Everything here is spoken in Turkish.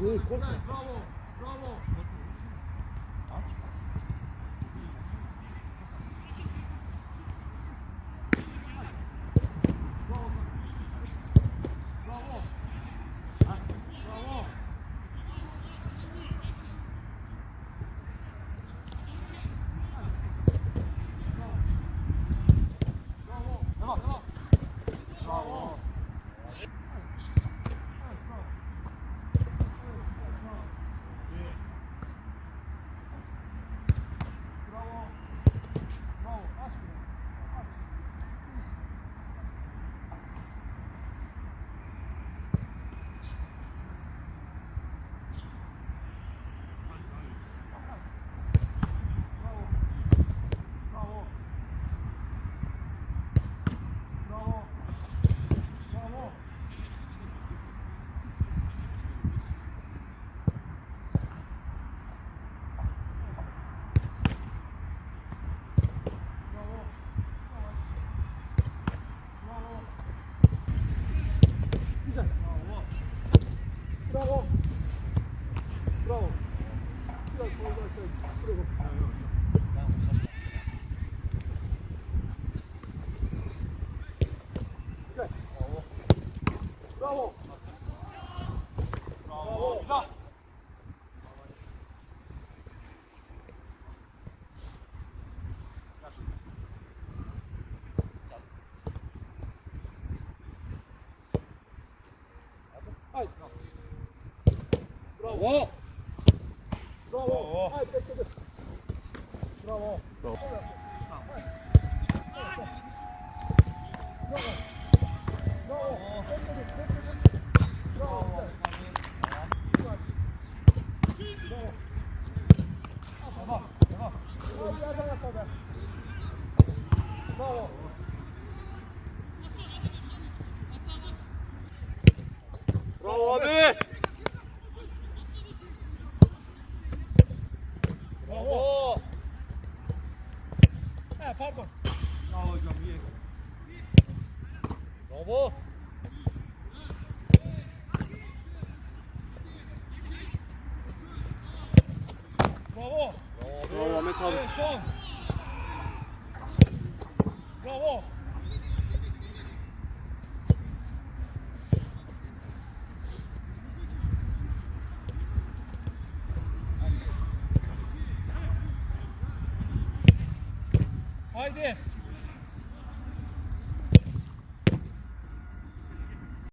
Дуй, кожна. Bravo. Bravo. Haydi bekle dur. Bravo. Bravo. Bravo. Bravo. Bravo. Bravo. Bravo Ahmet abi. Evet, son. Bravo. Haydi.